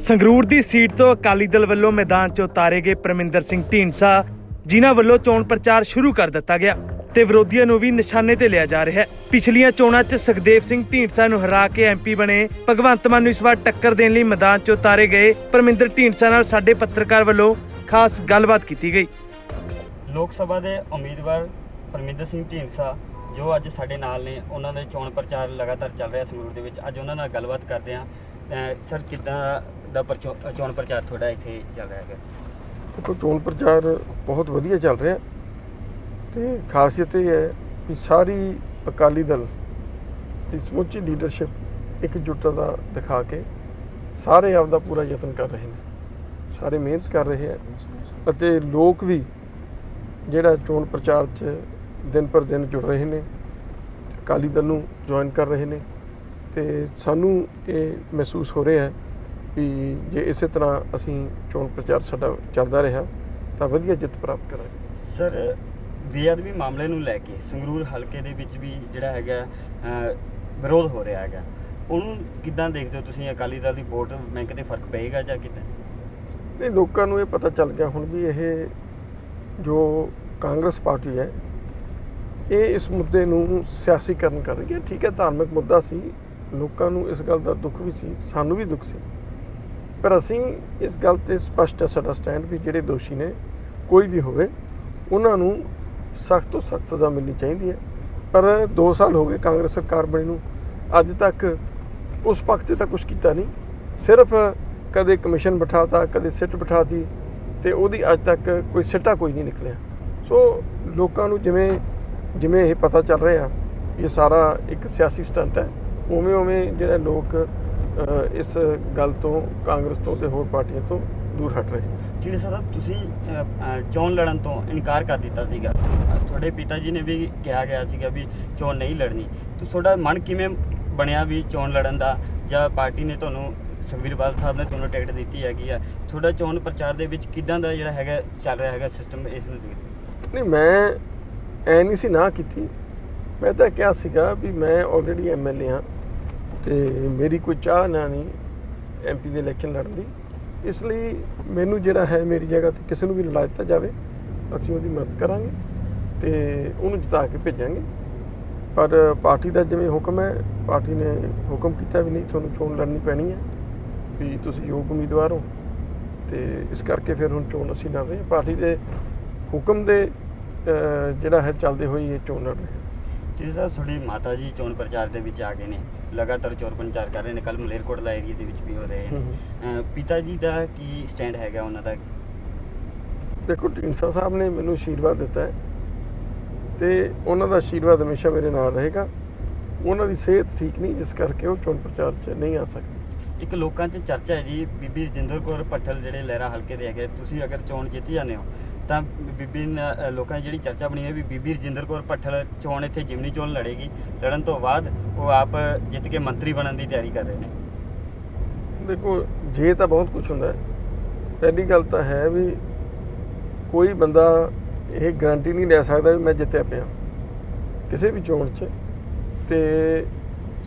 ਸੰਗਰੂਰ ਦੀ seat ਤੋਂ ਅਕਾਲੀ ਦਲ ਵੱਲੋਂ ਮੈਦਾਨ 'ਚ ਉਤਾਰੇ ਗਏ ਪਰਮਿੰਦਰ ਸਿੰਘ ਢੀਂਡਸਾ, ਜਿਨ੍ਹਾਂ ਵੱਲੋਂ ਚੋਣ ਪ੍ਰਚਾਰ ਸ਼ੁਰੂ ਕਰ ਦਿੱਤਾ ਗਿਆ ਤੇ ਵਿਰੋਧੀਆਂ ਨੂੰ ਵੀ ਨਿਸ਼ਾਨੇ ਤੇ ਲਿਆ ਜਾ ਰਿਹਾ ਹੈ। ਪਿਛਲੀਆਂ ਚੋਣਾਂ 'ਚ ਸੁਖਦੇਵ ਸਿੰਘ ਢੀਂਡਸਾ ਨੂੰ ਹਰਾ ਕੇ ਐਮਪੀ ਬਣੇ। ਭਗਵੰਤ ਮਾਨ ਨੂੰ ਇਸ ਵਾਰ ਟੱਕਰ ਦੇਣ ਲਈ ਮੈਦਾਨ 'ਚ ਉਤਾਰੇ ਗਏ ਪਰਮਿੰਦਰ ਢੀਂਡਸਾ ਨਾਲ ਸਾਡੇ ਪੱਤਰਕਾਰ ਵੱਲੋਂ ਖਾਸ ਗੱਲਬਾਤ ਕੀਤੀ ਗਈ। ਲੋਕ ਸਭਾ ਦੇ ਉਮੀਦਵਾਰ ਪਰਮਿੰਦਰ ਸਿੰਘ ਢੀਂਡਸਾ, ਜੋ ਅੱਜ ਸਾਡੇ ਨਾਲ ਨੇ, ਉਹਨਾਂ ਦੇ ਚੋਣ ਪ੍ਰਚਾਰ ਲਗਾਤਾਰ ਚੱਲ ਰਿਹਾ ਸੰਗਰੂਰ ਦੇ ਵਿੱਚ। ਅੱਜ ਉਹਨਾਂ ਨਾਲ ਗੱਲਬਾਤ ਕਰਦੇ ਹਾਂ। ਸਰ, ਕਿੱਦਾਂ ਦਾ ਪਰਚੋ- ਚੋਣ ਪ੍ਰਚਾਰ ਤੁਹਾਡਾ ਇੱਥੇ ਚੱਲ ਰਿਹਾ ਹੈਗਾ। ਦੇਖੋ, ਚੋਣ ਪ੍ਰਚਾਰ ਬਹੁਤ ਵਧੀਆ ਚੱਲ ਰਿਹਾ ਤੇ ਖਾਸੀਅਤ ਇਹ ਹੈ ਕਿ ਸਾਰੀ ਅਕਾਲੀ ਦਲ ਦੀ ਸਮੁੱਚੀ ਲੀਡਰਸ਼ਿਪ ਇਕਜੁੱਟਤਾ ਦਾ ਦਿਖਾ ਕੇ ਸਾਰੇ ਆਪਦਾ ਪੂਰਾ ਯਤਨ ਕਰ ਰਹੇ ਨੇ, ਸਾਰੇ ਮਿਹਨਤ ਕਰ ਰਹੇ ਹੈ ਅਤੇ ਲੋਕ ਵੀ ਜਿਹੜਾ ਚੋਣ ਪ੍ਰਚਾਰ 'ਚ ਦਿਨ ਪਰ ਦਿਨ ਜੁੜ ਰਹੇ ਨੇ, ਅਕਾਲੀ ਦਲ ਨੂੰ ਜੁਆਇਨ ਕਰ ਰਹੇ ਨੇ ਤੇ ਸਾਨੂੰ ਇਹ ਮਹਿਸੂਸ ਹੋ ਰਿਹਾ ਹੈ ਵੀ ਜੇ ਇਸੇ ਤਰ੍ਹਾਂ ਅਸੀਂ ਚੋਣ ਪ੍ਰਚਾਰ ਸਾਡਾ ਚੱਲਦਾ ਰਿਹਾ ਤਾਂ ਵਧੀਆ ਜਿੱਤ ਪ੍ਰਾਪਤ ਕਰਾਂਗੇ। ਸਰ ਬੇਅਦਬੀ ਮਾਮਲੇ ਨੂੰ ਲੈ ਕੇ ਸੰਗਰੂਰ ਹਲਕੇ ਦੇ ਵਿੱਚ ਵੀ ਜਿਹੜਾ ਹੈਗਾ ਵਿਰੋਧ ਹੋ ਰਿਹਾ ਹੈਗਾ। ਉਹਨੂੰ ਕਿੱਦਾਂ ਦੇਖਦੇ ਹੋ ਤੁਸੀਂ? ਅਕਾਲੀ ਦਲ ਦੀ ਵੋਟ ਬੈਂਕ ਤੇ ਫ਼ਰਕ ਪਏਗਾ ਜਾਂ ਕਿੱਦਾਂ? ਨਹੀਂ ਲੋਕਾਂ ਨੂੰ ਇਹ ਪਤਾ ਚੱਲ ਗਿਆ ਹੁਣ ਵੀ ਇਹ ਜੋ ਕਾਂਗਰਸ ਪਾਰਟੀ ਹੈ ਇਹ ਇਸ ਮੁੱਦੇ ਨੂੰ ਸਿਆਸੀਕਰਨ ਕਰ ਰਹੀ ਹੈ। ਠੀਕ ਹੈ ਧਾਰਮਿਕ ਮੁੱਦਾ ਸੀ। ਲੋਕਾਂ ਨੂੰ ਇਸ ਗੱਲ ਦਾ ਦੁੱਖ ਵੀ ਸੀ ਸਾਨੂੰ ਵੀ ਦੁੱਖ ਸੀ। ਪਰ ਅਸੀਂ ਇਸ ਗੱਲ ਤੇ ਸਪਸ਼ਟ ਹੈ ਸਾਡਾ ਸਟੈਂਡ ਵੀ ਜਿਹੜੇ ਦੋਸ਼ੀ ਨੇ, ਕੋਈ ਵੀ ਹੋਵੇ, ਉਹਨਾਂ ਨੂੰ ਸਖਤ ਤੋਂ ਸਖਤ ਸਜ਼ਾ ਮਿਲਣੀ ਚਾਹੀਦੀ ਹੈ। ਪਰ 2 ਸਾਲ ਹੋ ਗਏ ਕਾਂਗਰਸ ਸਰਕਾਰ ਬਣੀ ਨੂੰ, ਅੱਜ ਤੱਕ ਉਸ ਪੱਖ ਤੇ ਤਾਂ ਕੁਝ ਕੀਤਾ ਨਹੀਂ। ਸਿਰਫ ਕਦੇ ਕਮਿਸ਼ਨ ਬਿਠਾਤਾ, ਕਦੇ ਸਿੱਟ ਬਿਠਾਤੀ ਤੇ ਉਹਦੀ ਅੱਜ ਤੱਕ ਕੋਈ ਸਿੱਟਾ ਕੋਈ ਨਹੀਂ ਨਿਕਲਿਆ। ਸੋ ਲੋਕਾਂ ਨੂੰ ਜਿਵੇਂ ਜਿਵੇਂ ਇਹ ਪਤਾ ਚੱਲ ਰਿਹਾ, ਇਹ ਸਾਰਾ ਇੱਕ ਸਿਆਸੀ ਸਟੰਟ ਹੈ। ਉਵੇਂ ਉਵੇਂ ਜਿਹੜੇ ਲੋਕ ਇਸ ਗੱਲ ਤੋਂ ਕਾਂਗਰਸ ਤੋਂ ਤੇ ਹੋਰ ਪਾਰਟੀਆਂ ਤੋਂ ਦੂਰ ਹਟ ਰਹੇ। ਜਿਹੜੇ ਸਾਹਿਬ ਤੁਸੀਂ ਚੋਣ ਲੜਨ ਤੋਂ ਇਨਕਾਰ ਕਰ ਦਿੱਤਾ ਸੀਗਾ। ਤੁਹਾਡੇ ਪਿਤਾ ਜੀ ਨੇ ਵੀ ਕਿਹਾ ਗਿਆ ਸੀਗਾ ਵੀ ਚੋਣ ਨਹੀਂ ਲੜਨੀ। ਤੇ ਤੁਹਾਡਾ ਮਨ ਕਿਵੇਂ ਬਣਿਆ ਵੀ ਚੋਣ ਲੜਨ ਦਾ? ਜਾਂ ਪਾਰਟੀ ਨੇ ਤੁਹਾਨੂੰ ਬਾਦਲ ਸਾਹਿਬ ਨੇ ਤੁਹਾਨੂੰ ਟਿਕਟ ਦਿੱਤੀ ਹੈਗੀ ਆ। ਤੁਹਾਡਾ ਚੋਣ ਪ੍ਰਚਾਰ ਦੇ ਵਿੱਚ ਕਿਦਾਂ ਦਾ ਜਿਹੜਾ ਹੈਗਾ ਚੱਲ ਰਿਹਾ ਹੈਗਾ ਸਿਸਟਮ ਇਸ ਨੂੰ ਦੇਖਦੇ ਨਹੀਂ ਮੈਂ ਐ ਨਹੀਂ ਸੀ ਨਾ ਕੀਤੀ। ਮੈਂ ਤਾਂ ਕਿਹਾ ਸੀਗਾ ਵੀ ਮੈਂ ਆਲਰੇਡੀ ਐਮਐਲਏ ਹਾਂ। ਤੇ ਮੇਰੀ ਕੋਈ ਚਾਹ ਨਾ ਨਹੀਂ ਐਮਪੀ ਦੇ ਇਲੈਕਸ਼ਨ ਲੜਨ ਦੀ। ਇਸ ਲਈ ਮੈਨੂੰ ਜਿਹੜਾ ਹੈ ਮੇਰੀ ਜਗ੍ਹਾ ਤੇ ਕਿਸੇ ਨੂੰ ਵੀ ਲੜਾ ਦਿੱਤਾ ਜਾਵੇ, ਅਸੀਂ ਉਹਦੀ ਮਦਦ ਕਰਾਂਗੇ ਤੇ ਉਹਨੂੰ ਜਿਤਾ ਕੇ ਭੇਜਾਂਗੇ। ਪਰ ਪਾਰਟੀ ਦਾ ਜਿਵੇਂ ਹੁਕਮ ਹੈ, ਪਾਰਟੀ ਨੇ ਹੁਕਮ ਕੀਤਾ ਵੀ ਨਹੀਂ, ਤੁਹਾਨੂੰ ਚੋਣ ਲੜਨੀ ਪੈਣੀ ਹੈ, ਵੀ ਤੁਸੀਂ ਯੋਗ ਉਮੀਦਵਾਰ ਹੋ। ਤੇ ਇਸ ਕਰਕੇ ਫਿਰ ਹੁਣ ਚੋਣ ਅਸੀਂ ਲੜ ਰਹੇ ਹਾਂ। ਪਾਰਟੀ ਦੇ ਹੁਕਮ ਦੇ ਜਿਹੜਾ ਹੈ, ਚੱਲਦੇ ਹੋਏ ਇਹ ਚੋਣ ਲੜ ਰਹੇ ਹਾਂ। ਜੀ ਸਾਹਿਬ ਤੁਹਾਡੀ ਮਾਤਾ ਜੀ ਚੋਣ ਪ੍ਰਚਾਰ ਦੇ ਵਿੱਚ ਆ ਗਏ ਨੇ। ਲਗਾਤਾਰ ਚੋਣ ਪ੍ਰਚਾਰ ਕਰ ਰਹੇ ਨੇ। ਕੱਲ ਮਲੇਰਕੋਟਲਾ ਏਰੀਆ ਦੇ ਵਿੱਚ ਵੀ ਹੋ ਰਹੇ ਨੇ। ਪਿਤਾ ਜੀ ਦਾ ਕੀ ਸਟੈਂਡ ਹੈਗਾ ਉਹਨਾਂ ਦਾ? ਦੇਖੋ ਢੀਂਡਸਾ ਸਾਹਿਬ ਨੇ ਮੈਨੂੰ ਆਸ਼ੀਰਵਾਦ ਦਿੱਤਾ ਹੈ ਤੇ ਉਹਨਾਂ ਦਾ ਆਸ਼ੀਰਵਾਦ ਹਮੇਸ਼ਾ ਮੇਰੇ ਨਾਲ ਰਹੇਗਾ। ਉਹਨਾਂ ਦੀ ਸਿਹਤ ਠੀਕ ਨਹੀਂ ਜਿਸ ਕਰਕੇ ਉਹ ਚੋਣ ਪ੍ਰਚਾਰ 'ਚ ਨਹੀਂ ਆ ਸਕਦੇ। ਇੱਕ ਲੋਕਾਂ 'ਚ ਚਰਚਾ ਹੈ ਜੀ ਬੀਬੀ ਰਜਿੰਦਰ ਕੌਰ ਪੱਠਲ ਜਿਹੜੇ ਲਹਿਰਾ ਹਲਕੇ ਦੇ ਹੈਗੇ ਤੁਸੀਂ ਅਗਰ ਚੋਣ ਜਿੱਤ ਜਾਂਦੇ ਹੋ ਤਾਂ ਬੀਬੀ ਨ- ਲੋਕਾਂ ਦੀ ਜਿਹੜੀ ਚਰਚਾ ਬਣੀ ਹੈ ਵੀ ਬੀਬੀ ਰਜਿੰਦਰ ਕੌਰ ਭੱਠਲ ਚੋਣ ਇੱਥੇ ਜਿਮਨੀ ਚੋਣ ਲੜੇਗੀ। ਲੜਨ ਤੋਂ ਬਾਅਦ ਉਹ ਆਪ ਜਿੱਤ ਕੇ ਮੰਤਰੀ ਬਣਨ ਦੀ ਤਿਆਰੀ ਕਰ ਰਹੇ ਨੇ। ਦੇਖੋ, ਜੇ ਤਾਂ ਬਹੁਤ ਕੁਝ ਹੁੰਦਾ ਹੈ, ਪਹਿਲੀ ਗੱਲ ਤਾਂ ਹੈ ਵੀ ਕੋਈ ਬੰਦਾ ਇਹ ਗਾਰੰਟੀ ਨਹੀਂ ਲੈ ਸਕਦਾ ਵੀ ਮੈਂ ਜਿੱਤਿਆ ਪਿਆ। ਕਿਸੇ ਵੀ ਚੋਣ 'ਚ। ਤੇ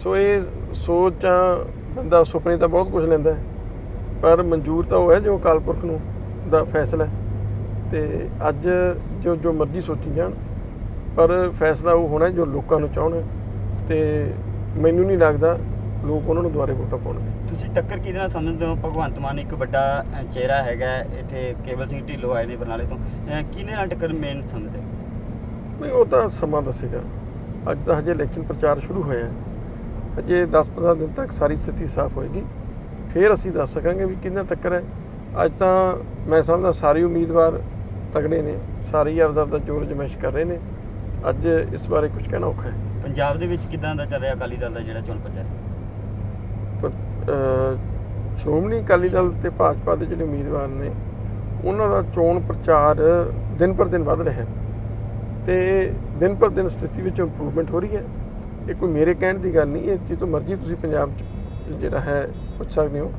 ਸੋ ਇਹ ਸੋਚਾਂ ਬੰਦਾ ਸੁਪਨੇ ਤਾਂ ਬਹੁਤ ਕੁਝ ਲੈਂਦਾ ਹੈ। ਪਰ ਮਨਜ਼ੂਰ ਤਾਂ ਉਹ ਹੈ ਜੋ ਅਕਾਲ ਪੁਰਖ ਨੂੰ ਦਾ ਫੈਸਲਾ ਹੈ। ਤੇ ਅੱਜ ਜੋ ਜੋ ਮਰਜ਼ੀ ਸੋਚੀ ਜਾਣ ਪਰ ਫੈਸਲਾ ਉਹ ਹੋਣਾ ਜੋ ਲੋਕਾਂ ਨੂੰ ਚਾਹਣ ਤੇ ਮੈਨੂੰ ਨਹੀਂ ਲੱਗਦਾ ਲੋਕ ਉਹਨਾਂ ਨੂੰ ਦੁਆਰੇ ਵੋਟਾਂ ਪਾਉਣਗੇ ਤੁਸੀਂ ਟੱਕਰ ਕਿਹਦੇ ਨਾਲ ਸਮਝਦੇ ਹੋ? ਭਗਵੰਤ ਮਾਨ ਇੱਕ ਵੱਡਾ ਚਿਹਰਾ ਹੈਗਾ ਇੱਥੇ ਕੇਵਲ ਸਿੰਘ ਢਿੱਲੋਂ ਆਏ ਨੇ ਬਰਨਾਲੇ ਤੋਂ। ਅ, ਕਿਹਦੇ ਨਾਲ ਟੱਕਰ ਮੇਨ ਸਮਝਦੇ? ਨਹੀਂ ਉਹ ਤਾਂ ਸਮਾਂ ਦੱਸੇਗਾ। ਅੱਜ ਤਾਂ ਹਜੇ ਇਲੈਕਸ਼ਨ ਪ੍ਰਚਾਰ ਸ਼ੁਰੂ ਹੋਇਆ। ਹੈ ਹਜੇ 10-15 ਦਿਨ ਤੱਕ ਸਾਰੀ ਸਥਿਤੀ ਸਾਫ਼ ਹੋਏਗੀ। ਫਿਰ ਅਸੀਂ ਦੱਸ ਸਕਾਂਗੇ ਵੀ ਕਿੰਨਾ ਟੱਕਰ ਹੈ। ਅੱਜ ਤਾਂ ਮੈਂ ਸਮਝਦਾ ਸਾਰੇ ਉਮੀਦਵਾਰ ਤਗੜੇ ਨੇ ਸਾਰੇ ਹੀ ਆਪਦਾ ਆਪਦਾ ਜੋਰ ਜਮੈਸ਼ ਕਰ ਰਹੇ ਨੇ। ਅੱਜ ਇਸ ਬਾਰੇ ਕੁਝ ਕਹਿਣਾ ਔਖਾ ਹੈ। ਪੰਜਾਬ ਦੇ ਵਿੱਚ ਕਿਦਾਂ ਦਾ ਚੱਲ ਰਿਹਾ ਅਕਾਲੀ ਦਲ ਦਾ ਜਿਹੜਾ ਚੋਣ ਪ੍ਰਚਾਰ? ਪਰ ਅਹ, ਸ਼੍ਰੋਮਣੀ ਅਕਾਲੀ ਦਲ ਤੇ ਭਾਜਪਾ ਦੇ ਜਿਹੜੇ ਉਮੀਦਵਾਰ ਨੇ ਉਹਨਾਂ ਦਾ ਚੋਣ ਪ੍ਰਚਾਰ ਦਿਨ ਪਰ ਦਿਨ ਵੱਧ ਰਿਹਾ ਹੈ। ਤੇ ਦਿਨ ਪਰ ਦਿਨ ਸਥਿਤੀ ਵਿੱਚ ਇੰਪਰੂਵਮੈਂਟ ਹੋ ਰਹੀ ਹੈ। ਇਹ ਕੋਈ ਮੇਰੇ ਕਹਿਣ ਦੀ ਗੱਲ ਨਹੀਂ ਇਹ ਜਿੱਥੋਂ ਮਰਜ਼ੀ ਤੁਸੀਂ ਪੰਜਾਬ 'ਚ ਜਿਹੜਾ ਹੈ ਪੁੱਛ ਸਕਦੇ ਹੋ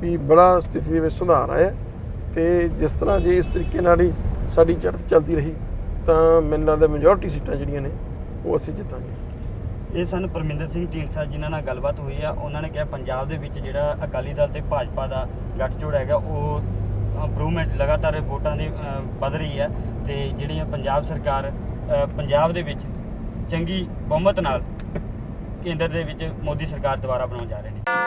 ਵੀ ਬੜਾ ਸਥਿਤੀ ਦੇ ਵਿੱਚ ਸੁਧਾਰ ਆਇਆ ਹੈ। ਤੇ ਜਿਸ ਤਰ੍ਹਾਂ ਜੇ ਇਸ ਤਰੀਕੇ ਨਾਲ ਹੀ ਸਾਡੀ ਚੜ੍ਹਤ ਚੱਲਦੀ ਰਹੀ ਤਾਂ ਮੈਨੂੰ ਲੱਗਦਾ ਮੈਜੋਰਟੀ ਸੀਟਾਂ ਜਿਹੜੀਆਂ ਨੇ ਉਹ ਅਸੀਂ ਜਿੱਤਾਂਗੇ। ਇਹ ਸਨ ਪਰਮਿੰਦਰ ਸਿੰਘ ਢੀਂਡਸਾ ਜਿਨ੍ਹਾਂ ਨਾਲ ਗੱਲਬਾਤ ਹੋਈ ਆ। ਉਹਨਾਂ ਨੇ ਕਿਹਾ ਪੰਜਾਬ ਦੇ ਵਿੱਚ ਜਿਹੜਾ ਅਕਾਲੀ ਦਲ ਤੇ ਭਾਜਪਾ ਦਾ ਗੱਠਜੋੜ ਹੈਗਾ ਉਹ ਇੰਪਰੂਵਮੈਂਟ ਲਗਾਤਾਰ ਵੋਟਾਂ ਦੀ ਅ, ਵੱਧ ਰਹੀ ਹੈ ਤੇ ਜਿਹੜੀਆਂ ਪੰਜਾਬ ਸਰਕਾਰ ਅ, ਪੰਜਾਬ ਦੇ ਵਿੱਚ ਚੰਗੀ ਬਹੁਮਤ ਨਾਲ ਕੇਂਦਰ ਦੇ ਵਿੱਚ ਮੋਦੀ ਸਰਕਾਰ ਦੁਆਰਾ ਬਣਾਉਣ ਜਾ ਰਹੇ ਨੇ।